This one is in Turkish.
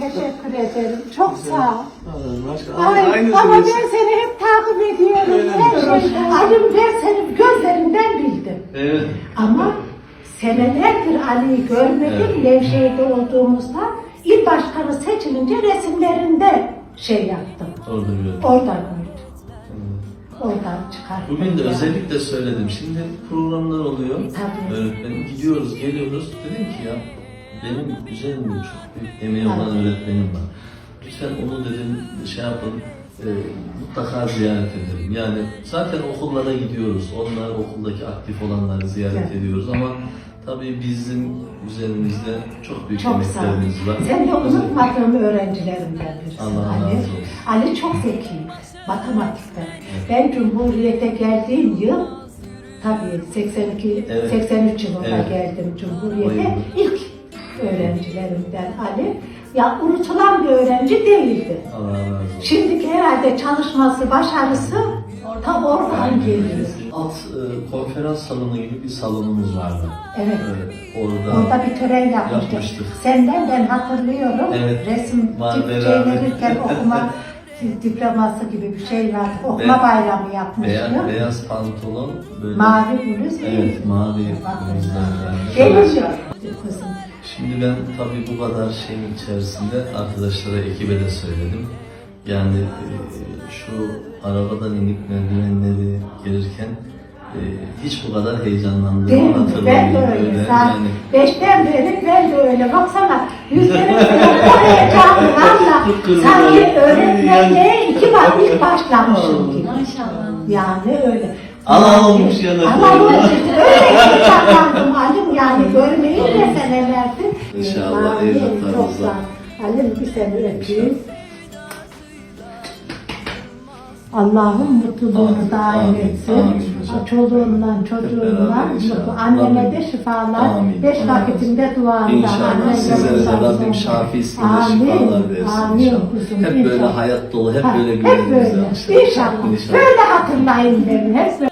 teşekkür ederim. Çok sağ ol. Ay, ama ben süresi. seni hep takip ediyorum. Her mi? şey. Alim ben seni gözlerinden bildim. Evet. Ama senelerdir Ali'yi görmedim. Nevşehir'de olduğumuzda il başkanı seçilince resimlerinde şey yaptım. Orada gördüm. Oradan gördüm. Oradan çıkarttım. Bugün de özellikle söyledim. Şimdi programlar oluyor. Tabii. Öğretmenim gidiyoruz, geliyoruz. Dedim ki ya benim üzerimde çok büyük emeği olan Evet. öğretmenim var. Lütfen onu dedim şey yapın. e, mutlaka ziyaret edelim. Yani zaten okullara gidiyoruz. Onlar okuldaki aktif olanları ziyaret Evet. ediyoruz ama tabii bizim üzerimizde çok büyük Çok emeklerimiz var. Sen de unutmadığım öğrencilerimden birisin Allah razı Ali. olsun. Ali çok zeki, matematikte. Ben Cumhuriyet'e geldiğim yıl, tabii 82, Evet. 83 yılında Evet. geldim Cumhuriyet'e. yılda. İlk öğrencilerimden Ali. Ya unutulan bir öğrenci değildi. Şimdiki herhalde çalışması, başarısı tam oradan geliyor. Alt e, konferans salonu gibi bir salonumuz vardı. Evet. E, orada, Orada bir tören yapmıştık. Yapmıştık. Senden ben hatırlıyorum. Evet. Resim Var, şey beraber. verirken okuma diploması gibi bir şey vardı. Okuma Be- bayramı yapmıştım. beyaz, beyaz pantolon böyle Mavi bluz. Evet, mavi bluzlar. Benim kızım. Şimdi ben tabii bu kadar şeyin içerisinde arkadaşlara, ekibe de söyledim. Yani e, şu arabadan inip merdivenleri gelirken e, hiç bu kadar heyecanlandığımı mi? Ben de hatırlamıyorum. öyle. Öyle, yani beşten beri ben de öyle. Baksana yüzlerim oraya canlı valla. Sanki öğretmenliğe iki bak ilk başlamışım gibi. Maşallah. Yani öyle. Ana olmuş yanaklarına. Ana olmuş. Öyle heyecanlandım Halim yani görmeyi de senelerdir. İnşallah Amin. ol. Halim bir seni öpeyim. Allah'ım mutluluğunu Amin, daim amin, etsin. amin. Çoluğundan, çocuğundan, beraber inşallah. mutlu. anneme de şifalar, Amin, beş amin. vakitinde duanda. İnşallah annem sizlere de Rabbim olsun. Amin, şifalar versin Amin inşallah. kuzum, Hep böyle inşallah. hayat dolu, hep Ha, böyle hep böyle. yaşayalım. İnşallah. Böyle hatırlayın beni. Hep böyle.